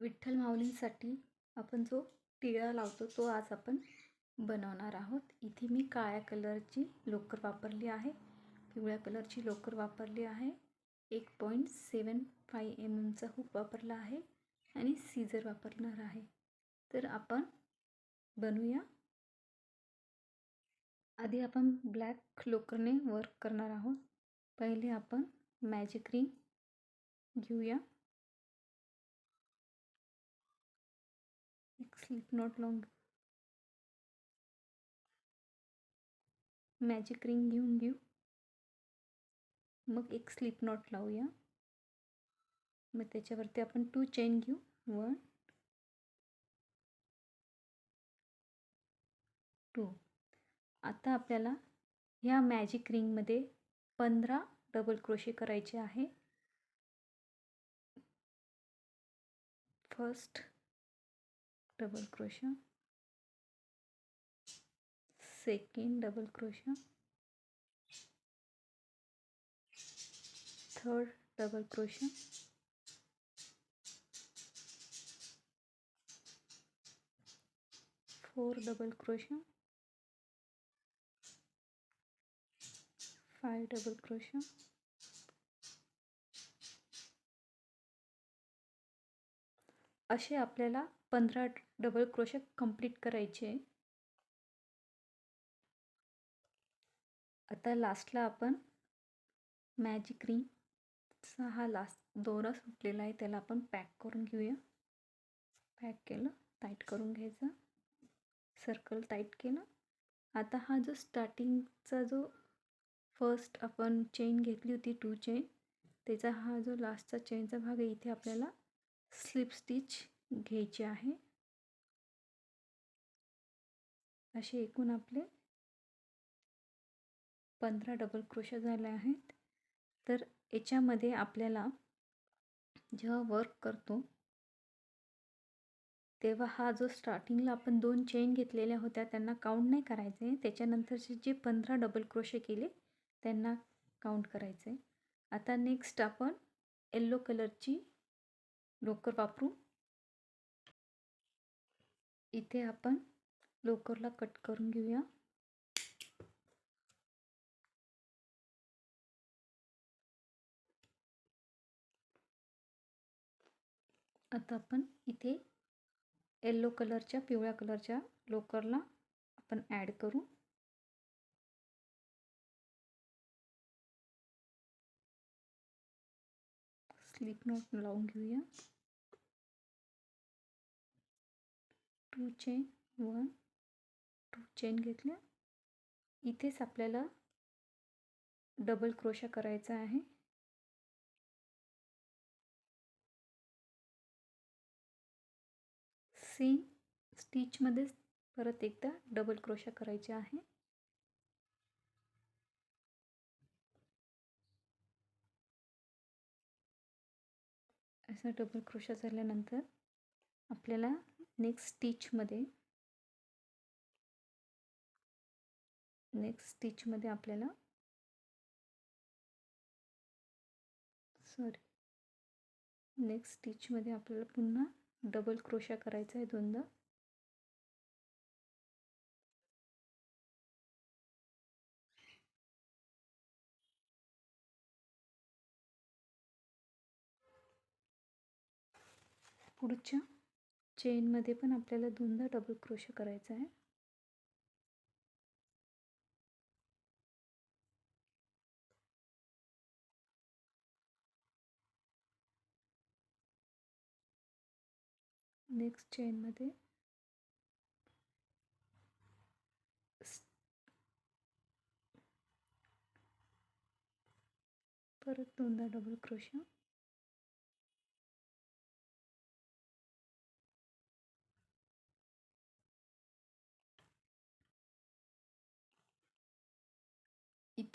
विठ्ठल माऊलींसाठी आपण जो टिळा लावतो तो आज आपण बनवणार आहोत. इथे मी काळ्या कलरची लोकर वापरली आहे. पिवळ्या कलरची लोकर वापरली आहे. एक पॉईंट सेवन फाय एम एमचा हुक वापरला आहे आणि सीझर वापरणार आहे. तर आपण बनवूया. आधी आपण ब्लॅक लोकरने वर्क करणार आहोत. पहिले आपण मॅजिक रिंग घेऊया. Sleep not not magic ring घेऊन घेऊ मग एक स्लिप नॉट लावूया. मग त्याच्यावरती आपण टू चेन घेऊ. वन टू आता आपल्याला ह्या मॅजिक रिंगमध्ये पंधरा डबल क्रोशे करायचे आहे. First double crochet second double crochet third double crochet four double crochet five double crochet असे आपल्याला पंधरा डबल क्रोशे कंप्लीट करायचे. आता लास्टला आपण मॅजिक रिंगचा हा लास्ट दोरा सुटलेला आहे त्याला आपण पॅक करून घेऊया. पॅक केलं टाईट करून घ्यायचं. सर्कल टाईट केलं. आता हा जो स्टार्टिंगचा जो फर्स्ट आपण चेन घेतली होती टू चेन त्याचा हा जो लास्टचा चेनचा भाग आहे इथे आपल्याला स्लिप स्टिच घ्यायचे आहे. असे एकूण आपले पंधरा डबल क्रोशा झाले आहेत. तर याच्यामध्ये आपल्याला जेव्हा वर्क करतो तेव्हा हा जो स्टार्टिंगला आपण दोन चेन घेतलेल्या होत्या त्यांना काउंट नाही करायचे. त्याच्यानंतरचे जे पंधरा डबल क्रोशे केले त्यांना काउंट करायचे. आता नेक्स्ट आपण येल्लो कलरची लोकर वापरू. इथे आपण लोकरला कट करून घेऊया. आता आपण इथे येल्लो कलरच्या पिवळ्या कलरच्या लोकरला आपण ॲड करू. स्लिप नोट लावून घेऊया. Two chain one two chain घेतल्या. इथेच आपल्याला डबल क्रोशा करायचा आहे. सेम स्टिचमध्येच परत एकदा डबल क्रोशा करायचे आहे. असा डबल क्रोशा झाल्यानंतर आपल्याला नेक्स्ट स्टिचमध्ये नेक्स्ट स्टिचमध्ये आपल्याला सॉरी नेक्स्ट स्टिचमध्ये आपल्याला पुन्हा डबल क्रोशा करायचा आहे दोनदा. पुढच्या चेनमध्ये पण आपल्याला दोनदा डबल क्रोश करायचा आहे. नेक्स्ट चेनमध्ये परत दोनदा डबल क्रोशा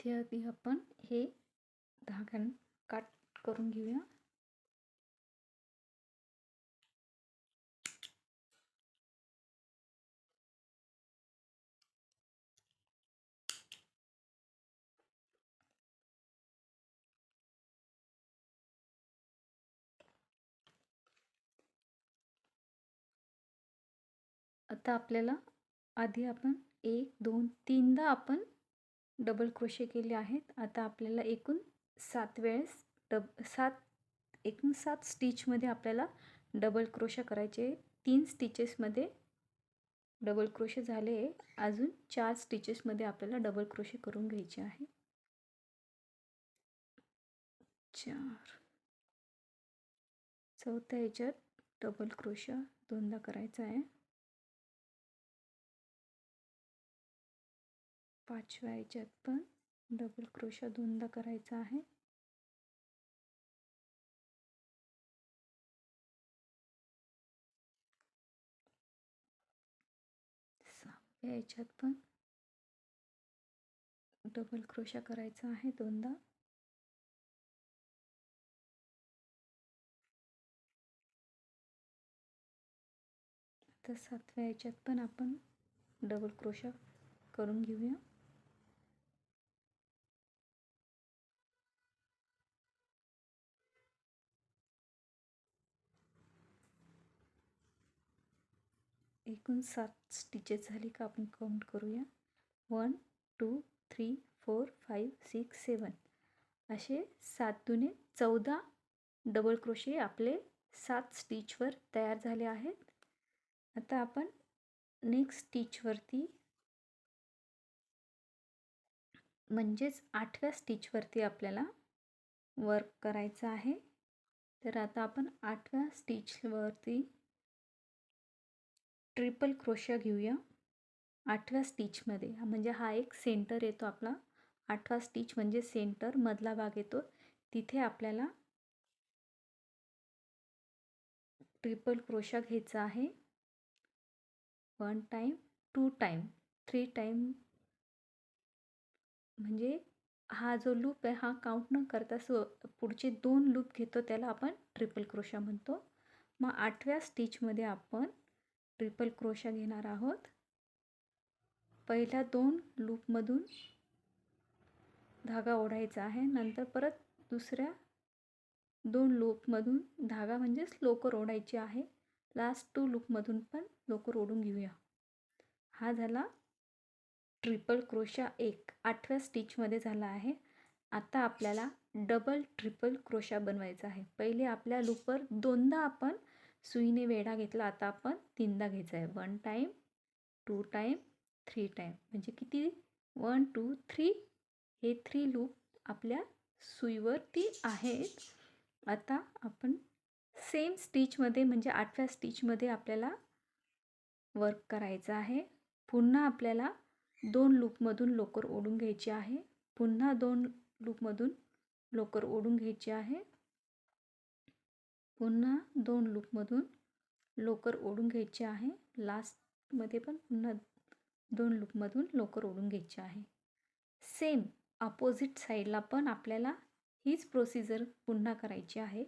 इथे आधी आपण हे धागा काट करून घेऊया. आता आपल्याला आधी आपण एक दोन तीनदा आपण डबल क्रोशे केले आहेत. आता आपल्याला एकूण सात वेळेस डब सात एकूण सात स्टिचमध्ये आपल्याला डबल क्रोशा करायचे तीन स्टिचेसमध्ये डबल क्रोशे झाले आहे. अजून चार स्टिचेसमध्ये आपल्याला डबल क्रोशे करून घ्यायचे आहे. चार. चौथ्या याच्यात डबल क्रोशा दोनदा करायचा आहे. पाचव्या याच्यात पण डबल क्रोशा दोनदा करायचा आहे. सहाव्या याच्यात पण डबल क्रोशा करायचा आहे दोनदा. आता सातव्या याच्यात पण आपण डबल क्रोशा करून घेऊया. एकूण सात स्टिचेस झाली का आपण काउंट करूया? One two three four five six seven असे सात दुने चौदा डबल क्रोशे आपले सात स्टिचवर तयार झाले आहेत. आता आपण नेक्स्ट स्टिचवरती म्हणजेच आठव्या स्टिचवरती आपल्याला वर्क करायचं आहे. तर आता आपण आठव्या स्टिचवरती ट्रिपल क्रोशा घेऊया. आठव्या स्टिचमध्ये म्हणजे हा एक सेंटर येतो आपला. आठवा स्टिच म्हणजे सेंटर मधला भाग येतो. तिथे आपल्याला ट्रिपल क्रोशा घ्यायचा आहे. One time two time three time म्हणजे हा जो लूप आहे हा काउंट न करता सो पुढचे दोन लूप घेतो त्याला आपण ट्रिपल क्रोशा म्हणतो. मग आठव्या स्टिचमध्ये आपण ट्रिपल क्रोशा घेणार आहोत. पहिल्या दोन लूपमधून धागा ओढायचा आहे. नंतर परत दुसऱ्या दोन लूपमधून धागा म्हणजेच लोकर ओढायची आहे. लास्ट टू लूपमधून पण लोकर ओढून घेऊया. हा झाला ट्रिपल क्रोशा एक. आठव्या स्टिचमध्ये झाला आहे. आता आपल्याला डबल ट्रिपल क्रोशा बनवायचा आहे. पहिले आपल्या लूपवर दोनदा आपण सुईने वेढा घेतला आता आपण तीनदा घ्यायचा आहे. One time two time three time म्हणजे किती? वन टू थ्री हे थ्री लूप आपल्या सुईवरती आहेत. आता आपण सेम स्टिचमध्ये म्हणजे आठव्या स्टिचमध्ये आपल्याला वर्क करायचं आहे. पुन्हा आपल्याला दोन लूपमधून लोकर ओढून घ्यायची आहे. पुन्हा दोन लूपमधून लोकर ओढून घ्यायची आहे. पुन्हा दोन लूपमधून लोकर ओढून घ्यायची आहे. लास्टमध्ये पण पुन्हा दोन लूपमधून लोकर ओढून घ्यायची आहे. सेम अपोजिट साईडला पण आपल्याला हीच प्रोसिजर पुन्हा करायची आहे.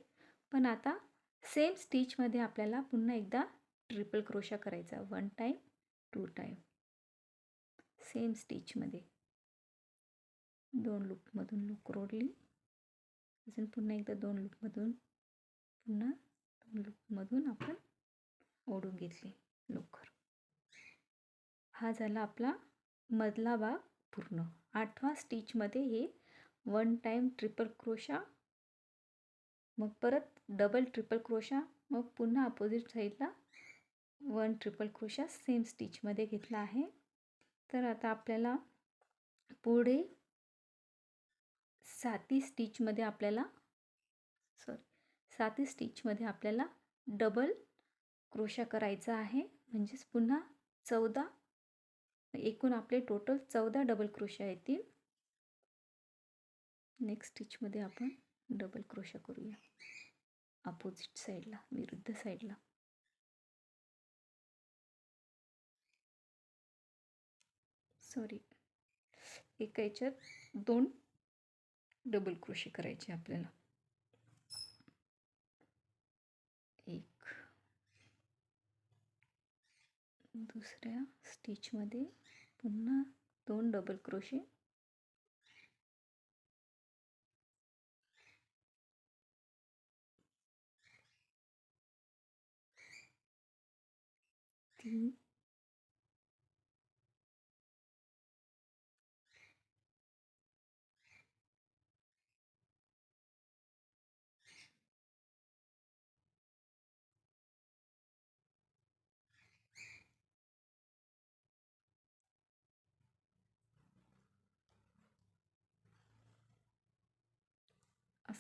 पण आता सेम स्टिचमध्ये आपल्याला पुन्हा एकदा ट्रिपल क्रोशा करायचा one time two time. Same स्टिचमध्ये. दोन लूपमधून लोकर ओढली. अजून पुन्हा एकदा दोन लूपमधून पुन्हा लूपमधून आपण ओढून घेतली लोकर हा झाला आपला मधला भाग पूर्ण. आठवा स्टिचमध्ये हे वन टाईम ट्रिपल क्रोशा मग परत डबल ट्रिपल क्रोशा मग पुन्हा अपोजिट साईडला वन ट्रिपल क्रोशा सेम स्टिचमध्ये घेतला आहे. तर आता आपल्याला पुढे साती स्टिचमध्ये आपल्याला सॉरी साती स्टिचमध्ये आपल्याला डबल क्रोशा करायचा आहे. म्हणजेच पुन्हा चौदा एकूण आपले टोटल चौदा डबल क्रोशा येतील. नेक्स्ट स्टिचमध्ये आपण डबल क्रोशा करूया. अपोजिट साईडला विरुद्ध साईडला सॉरी एका याच्यात दोन डबल क्रोशे करायचे आपल्याला एक दुसऱ्या स्टिचमध्ये पुन्हा दोन डबल क्रोशे तीन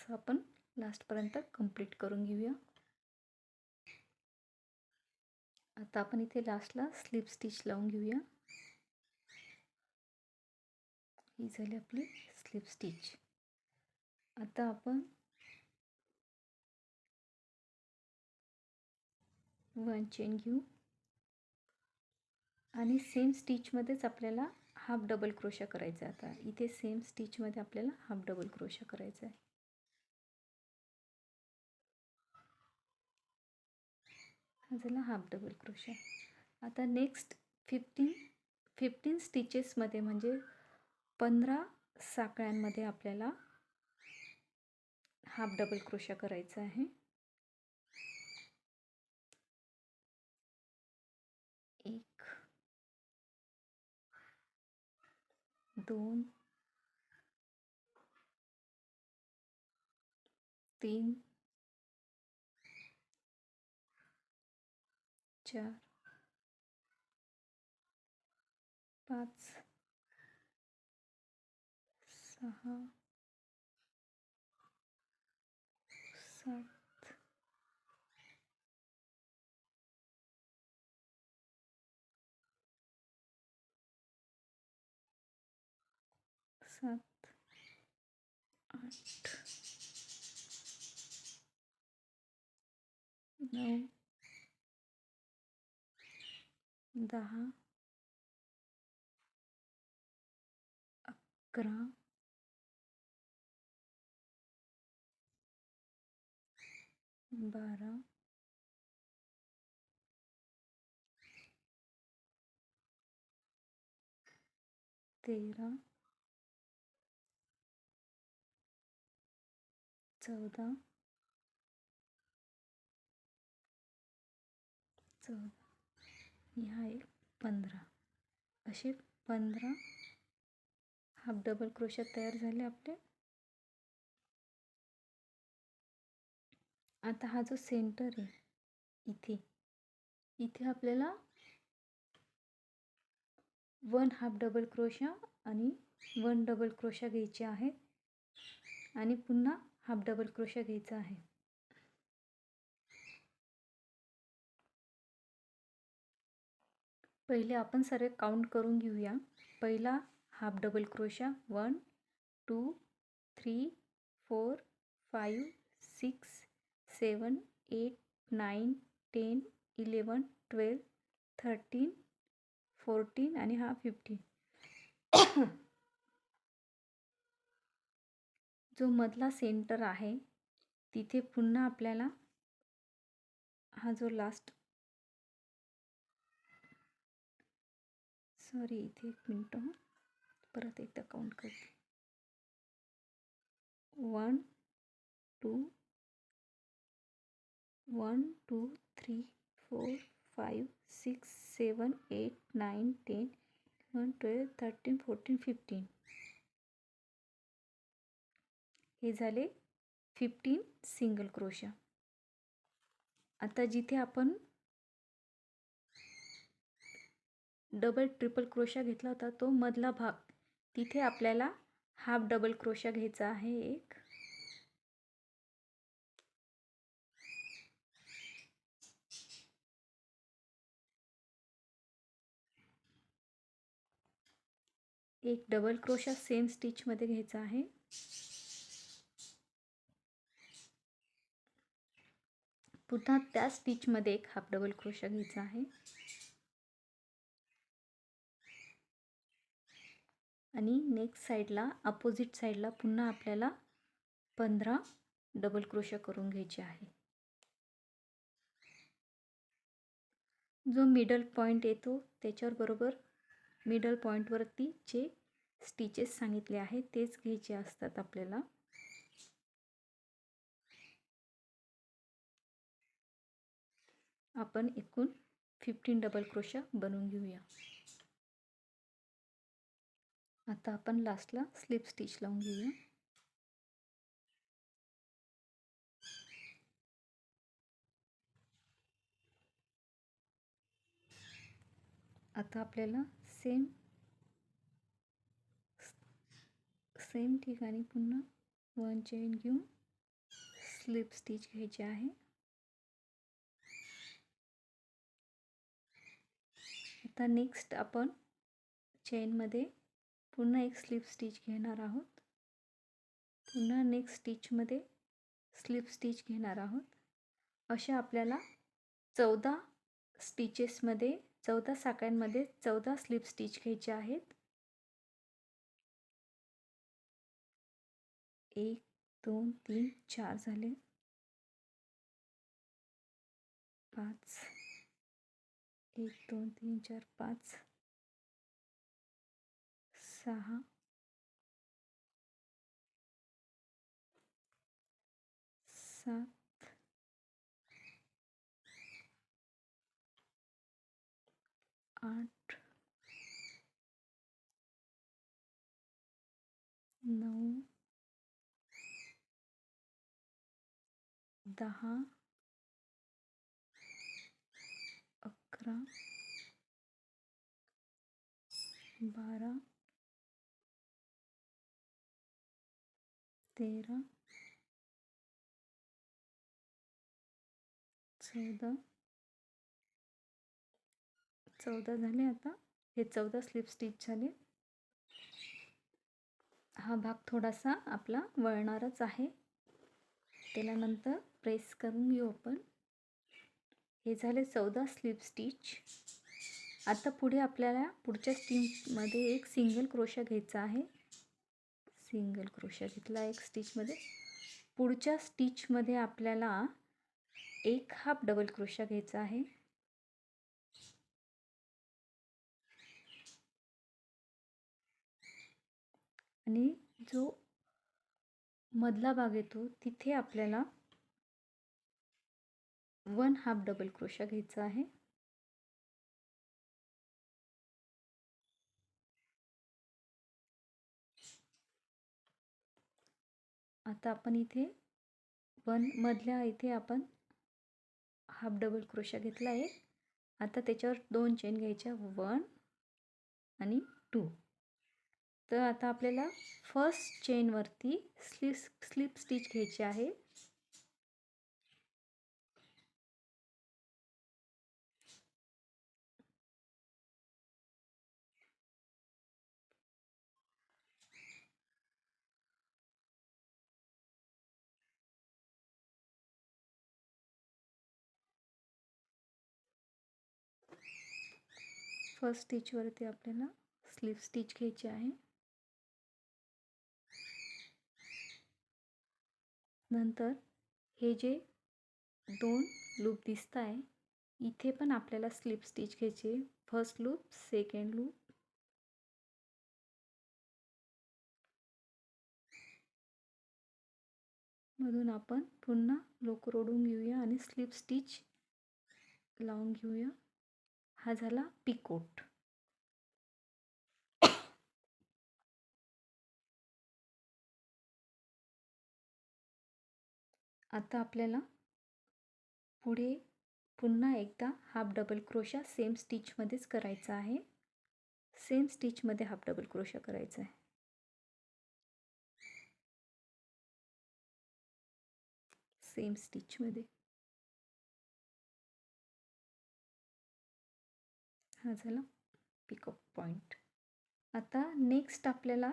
असं आपण लास्टपर्यंत कंप्लीट करून घेऊया. आता आपण इथे लास्टला स्लिप स्टिच लावून घेऊया. ही झाली आपली स्लिप स्टिच. आता आपण वन चेन घेऊ. आणि सेम स्टिचमध्येच आपल्याला हाफ डबल क्रोशा करायचा आता इथे सेम स्टिचमध्ये आपल्याला हाफ डबल क्रोशा करायचा आहे. हा झाला हाफ डबल क्रोशा आता नेक्स्ट फिफ्टीन फिफ्टीन स्टिचेसमध्ये म्हणजे पंधरा साकळ्यांमध्ये आपल्याला हाफ डबल क्रोशा करायचा आहे. एक दोन तीन चार. पाच. सहा. सात. सात. आठ. नऊ. दहा अकरा बारा तेरा चौदा चौदा ह्या एक पंधरा. असे पंधरा हाफ डबल क्रोशा तयार झाले आपले. आता हा जो सेंटर आहे इथे. इथे आपल्याला वन हाफ डबल क्रोशा आणि वन डबल क्रोशा घ्यायचे आहेत आणि पुन्हा हाफ डबल क्रोशा घ्यायचा आहे. पहिले आपण सर्व काउंट करून घेऊया. पहिला half double crochet one two three four five six seven eight nine ten eleven twelve thirteen fourteen आणि हा फिफ्टीन जो मधला सेंटर आहे तिथे पुन्हा आपल्याला हा जो लास्ट सॉरी इथे एक मिनटं परत एकदा काउंट करते. One two one two three four five six seven eight nine ten eleven twelve thirteen fourteen fifteen हे झाले फिफ्टीन सिंगल क्रोशा आता जिथे आपण डबल ट्रिपल क्रोशा घेतला होता तो मधला भाग. तिथे आपल्याला हाफ डबल क्रोशा घ्यायचा आहे एक. एक डबल क्रोशा सेम स्टिचमध्ये घ्यायचा आहे. पुन्हा त्या स्टिचमध्ये एक हाफ डबल क्रोशा घ्यायचा आहे. आणि नेक्स्ट साईडला अपोजिट साईडला पुन्हा आपल्याला पंधरा डबल क्रोशा करून घ्यायचे आहे. जो मिडल पॉईंट येतो त्याच्यावर बरोबर मिडल पॉईंटवरती जे स्टिचेस सांगितले आहे तेच घ्यायचे असतात आपल्याला. आपण एकूण फिफ्टीन डबल क्रोशा बनवून घेऊया. आता आपण लास्टला स्लिप स्टिच लावून घेऊया. आता आपल्याला सेम सेम ठिकाणी पुन्हा वन चेन घेऊन स्लिप स्टिच घ्यायची आहे. आता नेक्स्ट आपण चेनमध्ये पुन्हा एक स्लिप स्टिच घेणार आहोत. पुन्हा नेक्स्ट स्टिचमध्ये स्लिप स्टिच घेणार आहोत. अशा आपल्याला चौदा स्टिचेसमध्ये चौदा साक्यांमध्ये चौदा स्लिप स्टिच घ्यायचे आहेत. एक दोन तीन चार झाले. पाच. एक दोन तीन चार पाच. सहा सात। आठ। नौ। दहा। अकरा। बारा तेरा चौदा चौदा झाले आता हे चौदा स्लिप स्टिच झाले हा भाग थोडासा आपला वळणारच आहे. त्याला नंतर प्रेस करून घेऊ आपण. हे झाले चौदा स्लिप स्टिच आता पुढे आपल्याला पुढच्या स्टिचमध्ये एक सिंगल क्रोशा घ्यायचा आहे. सिंगल क्रोशा घेतला एक स्टिचमध्ये पुढच्या स्टिचमध्ये आपल्याला एक हाफ डबल क्रोशा घ्यायचा आहे. आणि जो मधला भाग येतो तिथे आपल्याला वन हाफ डबल क्रोशा घ्यायचा आहे. आता आपण इथे वन मधल्या इथे आपण हाफ डबल क्रोशा घेतला आहे. आता त्याच्यावर दोन चेन घ्यायच्या वन आणि टू तर आता आपल्याला फर्स्ट चेनवरती स्लिप स्लिप स्टिच घ्यायची आहे. फर्स्ट स्टिचवरती आपल्याला स्लिप स्टिच घ्यायची आहे. नंतर हे जे दोन लूप दिसत आहे इथे पण आपल्याला स्लिप स्टिच घ्यायची फर्स्ट लूप सेकंड लूप मधून आपण पुन्हा लोक रोडून घेऊया आणि स्लिप स्टिच लावून घेऊया. हा झाला पिकोट. आता आपल्याला पुढे पुन्हा एकदा हाफ डबल क्रोशा सेम स्टिचमध्येच करायचा आहे. सेम स्टिचमध्ये हाफ डबल क्रोशा करायचा आहे. सेम स्टिचमध्ये हा झाला. पिकअप पॉईंट आता नेक्स्ट आपल्याला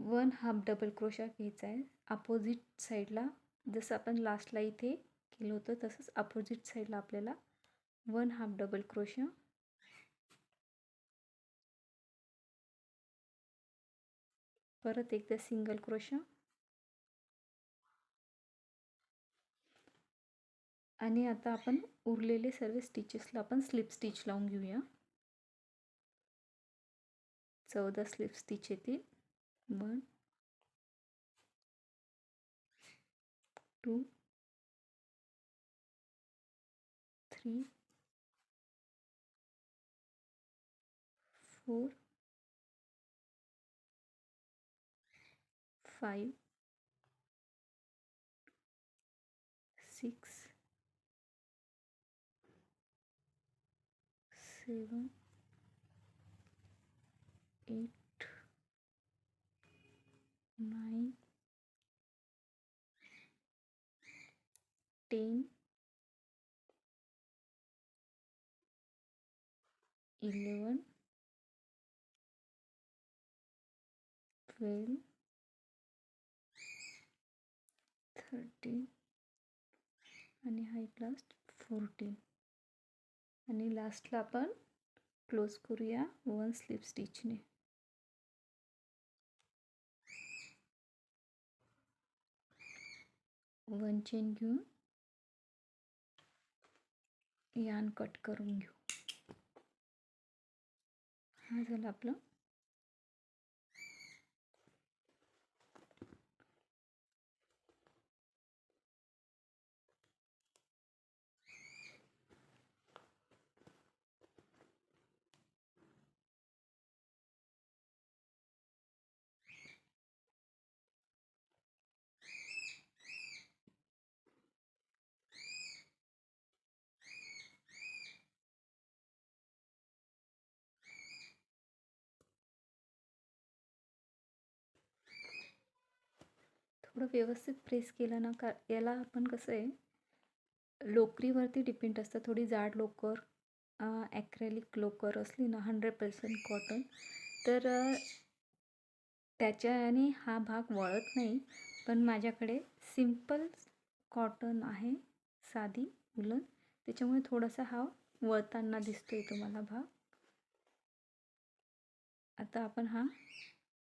वन हाफ डबल क्रोशा घ्यायचा आहे. अपोजिट साईडला जसं आपण लास्टला इथे केलं होतं तसंच अपोजिट साईडला आपल्याला वन हाफ डबल क्रोशा परत एकदा सिंगल क्रोशा आणि आता आपण उरलेले सर्व स्टिचेसला आपण स्लिप स्टिच लावून घेऊया. चौदा स्लिप स्टिच येतील one two three four five seven, eight, nine, ten, eleven, twelve, thirteen, and high last fourteen. आणि लास्टला आपण क्लोज करूया. वन स्लिप स्टिचने वन चेन घेऊन यान कट करून घेऊ. हा झाला आपलं थोडं व्यवस्थित प्रेस केलं ना का याला आपण कसं आहे लोकरीवरती डिपेंड असतं. थोडी जाड लोकर ॲक्रेलिक लोकर असली ना हंड्रेड पर्सेंट कॉटन तर त्याच्याने हा भाग वळत नाही. पण माझ्याकडे सिंपल कॉटन आहे साधी उलन. त्याच्यामुळे थोडासा हा वळताना दिसतोय तुम्हाला भाग. आता आपण हा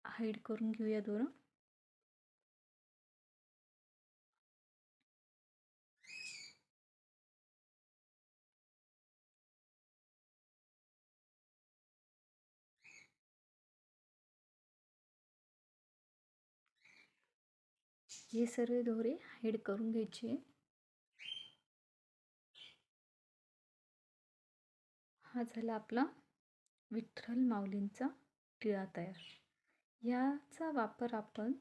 हाईड करून घेऊया दोरं. हे सर्व दोरे हाईड करून घ्यायचे. हा झाला आपला विठ्ठल माऊलींचा टिळा तयार. याचा वापर आपण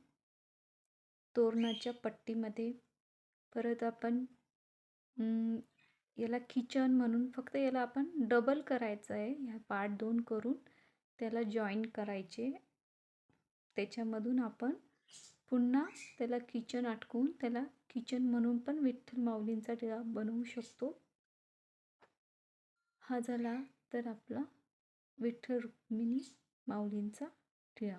तोरणाच्या पट्टीमध्ये परत आपण याला किचन म्हणून फक्त याला आपण डबल करायचं आहे. ह्या पार्ट दोन करून त्याला जॉईन करायचे. त्याच्यामधून आपण पुन्हा त्याला किचन आटकवून त्याला किचन म्हणून पण विठ्ठल माऊलींचा टिळा बनवू शकतो. हा झाला तर आपला विठ्ठल रुक्मिणी माऊलींचा टिळा